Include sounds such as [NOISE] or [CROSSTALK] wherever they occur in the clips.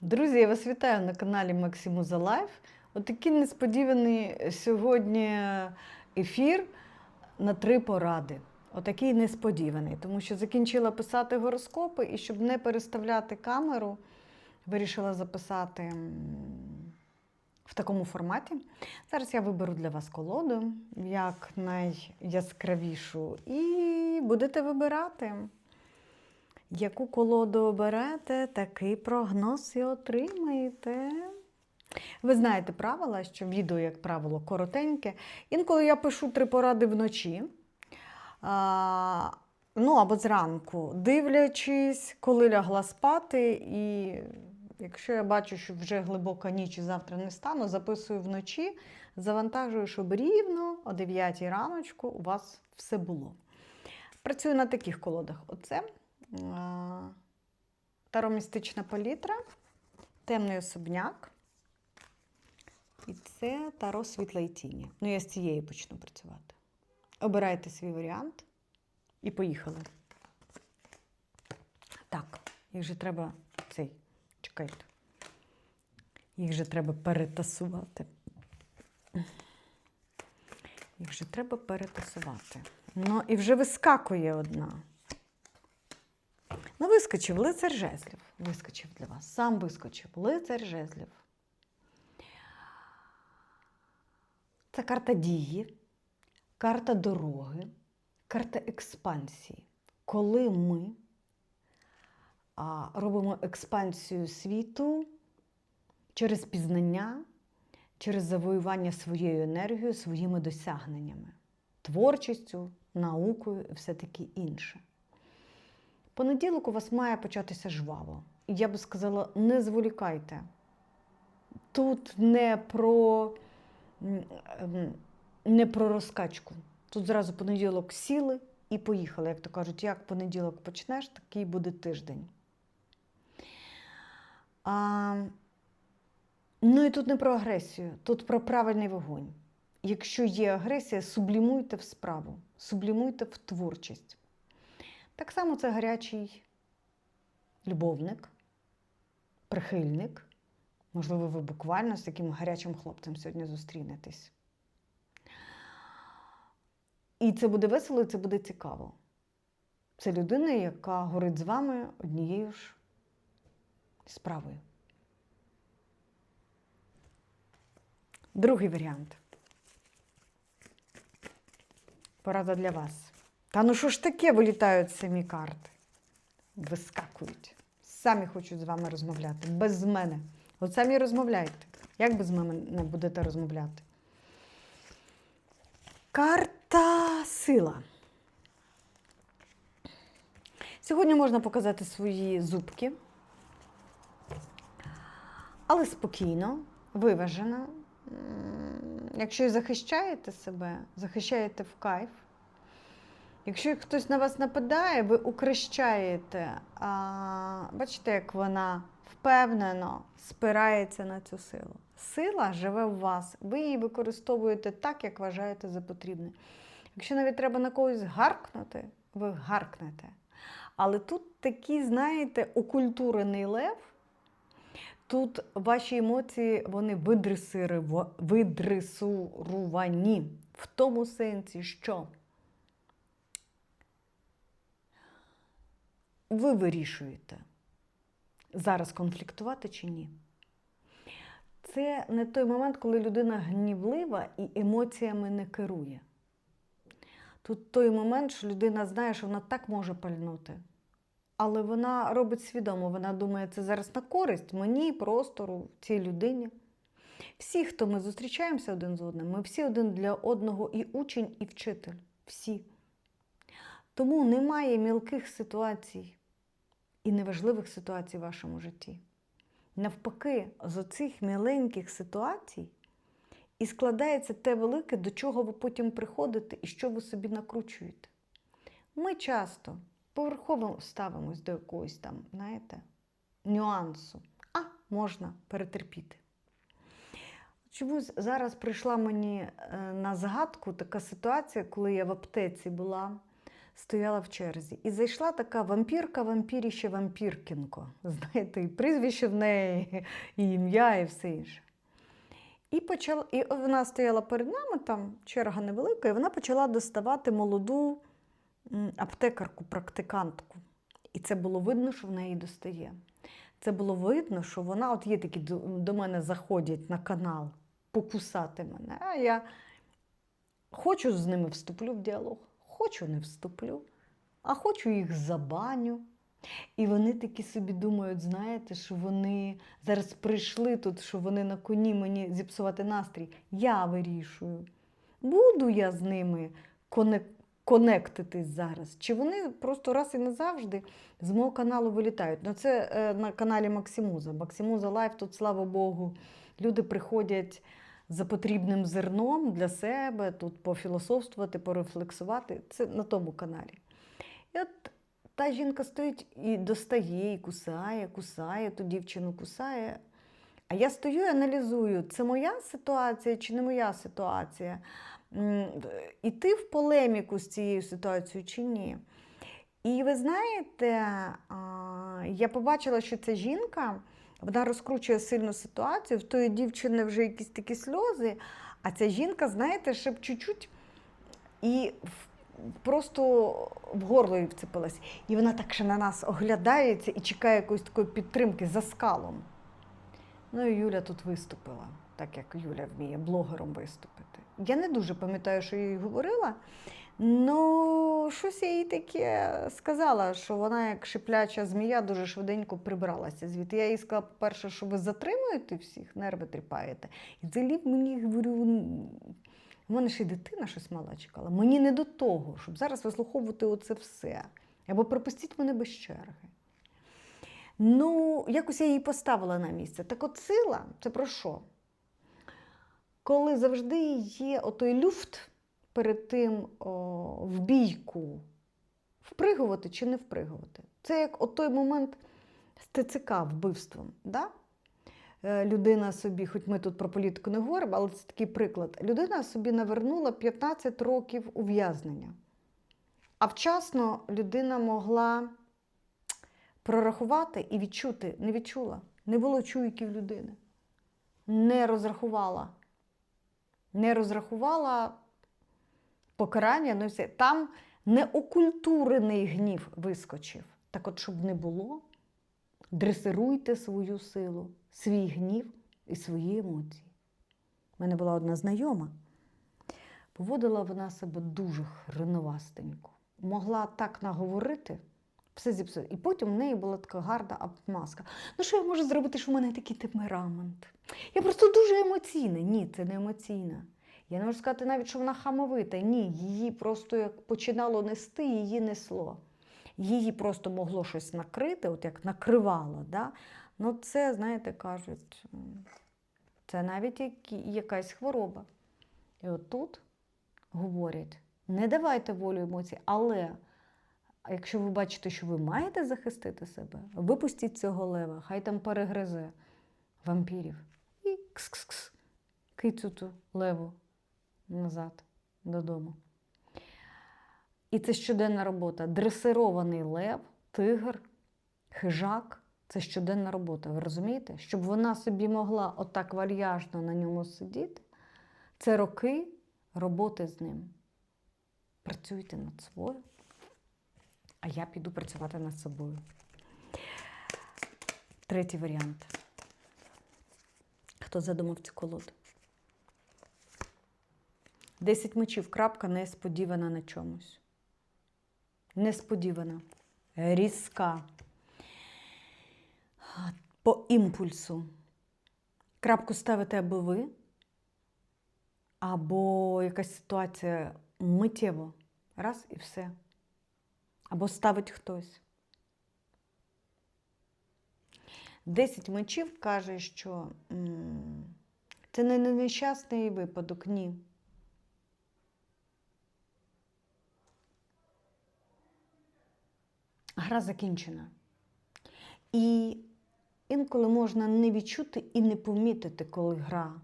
Друзі, я вас вітаю на каналі Максимуза Лайф. Отакий несподіваний сьогодні ефір на три поради. Отакий несподіваний, тому що закінчила писати гороскопи, і щоб не переставляти камеру, вирішила записати в такому форматі. Зараз я виберу для вас колоду, як найяскравішу, і будете вибирати. Яку колоду оберете, такий прогноз і отримаєте. Ви знаєте правила, що відео, як правило, коротеньке. Інколи я пишу три поради вночі, а, ну або зранку, дивлячись, коли лягла спати. І якщо я бачу, що вже глибока ніч і завтра не стану, записую вночі, завантажую, щоб рівно о 9 раночку у вас все було. Працюю на таких колодах. Оце таромістична палітра, темний особняк. І це таро світла і тіні. Ну, я з цієї почну працювати. Обирайте свій варіант і поїхали. Так, їх же треба цей. Чекайте. Їх же треба перетасувати. Їх же треба перетасувати. Ну, і вже вискакує одна. Ну, вискочив лицар жезлів. Вискочив для вас. Сам вискочив лицар жезлів. Це карта дії, карта дороги, карта експансії. Коли ми робимо експансію світу через пізнання, через завоювання своєю енергією, своїми досягненнями, творчістю, наукою і все таке інше. Понеділок у вас має початися жваво. Я би сказала, не зволікайте. Тут не про, ем, не про розкачку. Тут зразу понеділок сіли і поїхали. Як то кажуть, як понеділок почнеш, такий буде тиждень. А, ну і тут не про агресію, тут про правильний вогонь. Якщо є агресія, сублімуйте в справу, сублімуйте в творчість. Так само це гарячий любовник, прихильник. Можливо, ви буквально з таким гарячим хлопцем сьогодні зустрінетесь. І це буде весело, і це буде цікаво. Це людина, яка горить з вами однією ж справою. Другий варіант. Порада для вас. Та ну що ж таке вилітають самі карти? Вискакують. Самі хочуть з вами розмовляти. Без мене. От самі розмовляйте. Як без мене не будете розмовляти? Карта сила. Сьогодні можна показати свої зубки, але спокійно, виважено. Якщо і захищаєте себе, захищаєте в кайф. Якщо хтось на вас нападає, ви укрещаєте. А, бачите, як вона впевнено спирається на цю силу. Сила живе в вас, ви її використовуєте так, як вважаєте за потрібне. Якщо навіть треба на когось гаркнути, ви гаркнете. Але тут такий, знаєте, окультурений лев. Тут ваші емоції вони видресуровані в тому сенсі, що ви вирішуєте, зараз конфліктувати чи ні. Це не той момент, коли людина гнівлива і емоціями не керує. Тут той момент, що людина знає, що вона так може пальнути. Але вона робить свідомо, вона думає, це зараз на користь мені, простору, цій людині. Всі, хто ми зустрічаємося один з одним, ми всі один для одного і учень, і вчитель. Всі. Тому немає мілких ситуацій і неважливих ситуацій в вашому житті. Навпаки, з оцих міленьких ситуацій і складається те велике, до чого ви потім приходите і що ви собі накручуєте. Ми часто поверхово ставимось до якогось там, знаєте, нюансу, а можна перетерпіти. Чомусь зараз прийшла мені е, на згадку така ситуація, коли я в аптеці була стояла в черзі. І зайшла така вампірка, вампіріще вампіркінко. [LAUGHS] Знаєте, і прізвище в неї, і ім'я, і все інше. І, почала, і вона стояла перед нами, там черга невелика, і вона почала доставати молоду аптекарку, практикантку. І це було видно, що в неї достає. Це було видно, що вона, от є такі до, мене заходять на канал покусати мене. А я хочу з ними вступлю в діалог, хочу не вступлю, а хочу їх забаню. І вони такі собі думають, знаєте, що вони зараз прийшли тут, що вони на коні мені зіпсувати настрій. Я вирішую, буду я з ними конек- конектитись зараз. Чи вони просто раз і назавжди з мого каналу вилітають? Ну, це е, на каналі Максимуза. Максимуза Лайф, тут, слава Богу, люди приходять за потрібним зерном для себе, тут пофілософствувати, порефлексувати. Це на тому каналі. І от та жінка стоїть і достає, і кусає, кусає, ту дівчину кусає. А я стою і аналізую, це моя ситуація чи не моя ситуація. Іти в полеміку з цією ситуацією чи ні. І ви знаєте, я побачила, що ця жінка вона розкручує сильну ситуацію, в тої дівчини вже якісь такі сльози, а ця жінка, знаєте, ще б чуть-чуть і просто в горло їй вцепилась. І вона так ще на нас оглядається і чекає якоїсь такої підтримки за скалом. Ну і Юля тут виступила, так як Юля вміє блогером виступити. Я не дуже пам'ятаю, що я їй говорила. Ну, щось я їй таке сказала, що вона, як шипляча змія, дуже швиденько прибралася звідти. Я їй сказала, по-перше, що ви затримуєте всіх, нерви тріпаєте. І взагалі мені говорю, у мене ще й дитина щось мала чекала. Мені не до того, щоб зараз вислуховувати оце все. Або пропустіть мене без черги. Ну, якось я її поставила на місце. Так от сила це про що? Коли завжди є отой люфт перед тим о, в бійку, впригувати чи не впригувати. Це як от той момент з ТЦК вбивством. Да? Е, Людина собі, хоч ми тут про політику не говоримо, але це такий приклад. Людина собі навернула 15 років ув'язнення. А вчасно людина могла прорахувати і відчути, не відчула. Не було чуйків людини. Не розрахувала. Не розрахувала покарання, ну. Там неокультурений гнів вискочив. Так от, щоб не було, дресируйте свою силу, свій гнів і свої емоції. У мене була одна знайома. Поводила вона себе дуже хреновастенько. Могла так наговорити, все зіпсувати. І потім в неї була така гарна обмазка. Ну, що я можу зробити, що в мене такий темперамент? Я просто дуже емоційна. Ні, це не емоційна. Я не можу сказати навіть, що вона хамовита. Ні, її просто як починало нести, її несло. Її просто могло щось накрити, от як накривало. Да? Ну, це, знаєте, кажуть, це навіть якась хвороба. І от тут говорять: не давайте волю емоцій, але якщо ви бачите, що ви маєте захистити себе, випустіть цього лева, хай там перегризе вампірів. І кс-кс-кс, кицю ту леву назад додому. І це щоденна робота. Дресирований лев, тигр, хижак це щоденна робота. Ви розумієте? Щоб вона собі могла отак вальяжно на ньому сидіти, це роки роботи з ним. Працюйте над собою, а я піду працювати над собою. Третій варіант. Хто задумав цю колоду? Десять мечів, крапка несподівана на чомусь. Несподівана, різка. По імпульсу. Крапку ставите або ви, або якась ситуація миттєво. Раз і все. Або ставить хтось. Десять мечів каже, що це не нещасний випадок, ні. Гра закінчена. І інколи можна не відчути і не помітити, коли гра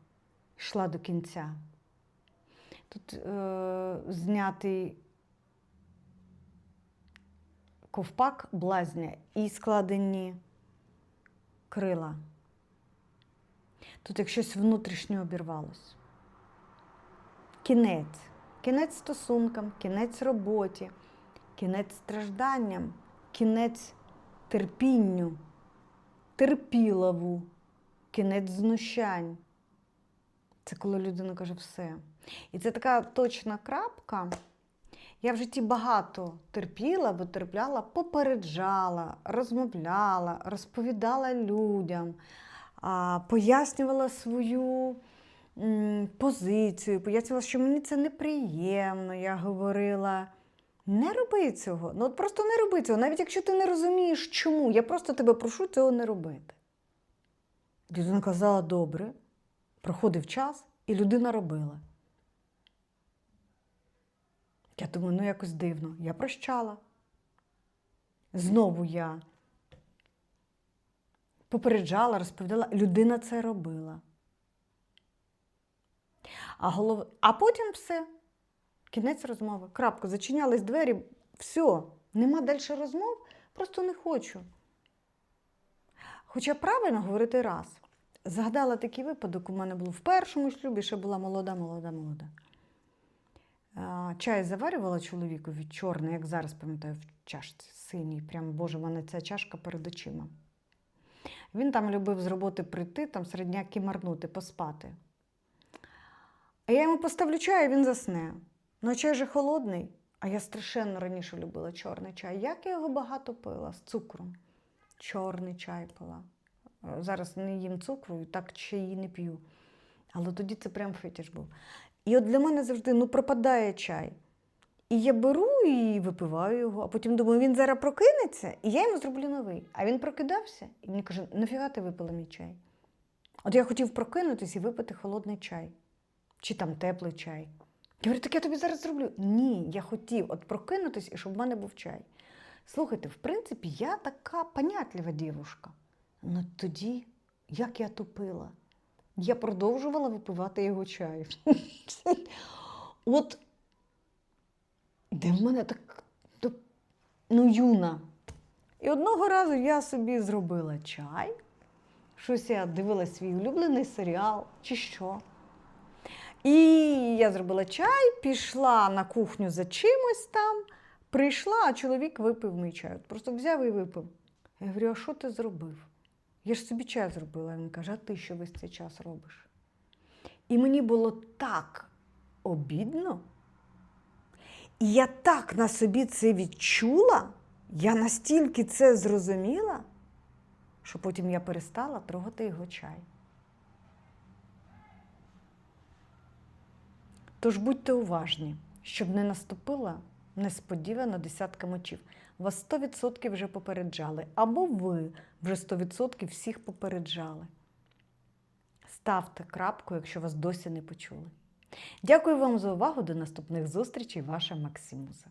йшла до кінця. Тут е, знятий ковпак блазня і складені крила. Тут як щось внутрішнє обірвалось. Кінець. Кінець стосункам, кінець роботі, кінець стражданням, кінець терпінню, терпілову, кінець знущань. Це коли людина каже все. І це така точна крапка. Я в житті багато терпіла, витерпляла, попереджала, розмовляла, розповідала людям, пояснювала свою позицію, пояснювала, що мені це неприємно. Я говорила. Не роби цього. Ну от просто не роби цього. Навіть якщо ти не розумієш, чому, я просто тебе прошу цього не робити. Людина казала, добре, проходив час, і людина робила. Я думаю, ну якось дивно. Я прощала. Знову я попереджала, розповідала, людина це робила. А, голов... а потім все. Кінець розмови. Крапка. Зачинялись двері. Все. Нема далі розмов, просто не хочу. Хоча правильно говорити раз. Згадала такий випадок, у мене був в першому шлюбі, ще була молода, молода, молода. Чай заварювала чоловікові чорний, як зараз пам'ятаю, в чашці синій. Прям, боже, в мене ця чашка перед очима. Він там любив з роботи прийти, там середняк кімарнути, поспати. А я йому поставлю чай, і він засне. Ну, чай же холодний, а я страшенно раніше любила чорний чай. Як я його багато пила з цукром. Чорний чай пила. Е, Зараз не їм цукру і так чаї не п'ю. Але тоді це прям фетиш був. І от для мене завжди ну, пропадає чай. І я беру і випиваю його, а потім думаю, він зараз прокинеться, і я йому зроблю новий. А він прокидався і мені каже, нафіга ти випила мій чай? От я хотів прокинутися і випити холодний чай, чи там теплий чай. Я говорю, так я тобі зараз зроблю. Ні, я хотів от прокинутись і щоб в мене був чай. Слухайте, в принципі, я така понятлива дівушка. Ну тоді, як я тупила, я продовжувала випивати його чай. От де в мене так ну, юна. І одного разу я собі зробила чай, щось я дивилася свій улюблений серіал чи що. І я зробила чай, пішла на кухню за чимось там, прийшла, а чоловік випив мій чай. Просто взяв і випив. Я говорю, а що ти зробив? Я ж собі чай зробила. Він каже, а ти що весь цей час робиш? І мені було так обідно. І я так на собі це відчула, я настільки це зрозуміла, що потім я перестала трогати його чай. Тож будьте уважні, щоб не наступила несподівана десятка мочів. Вас 100% вже попереджали, або ви вже 100% всіх попереджали. Ставте крапку, якщо вас досі не почули. Дякую вам за увагу. До наступних зустрічей, ваша Максимуза.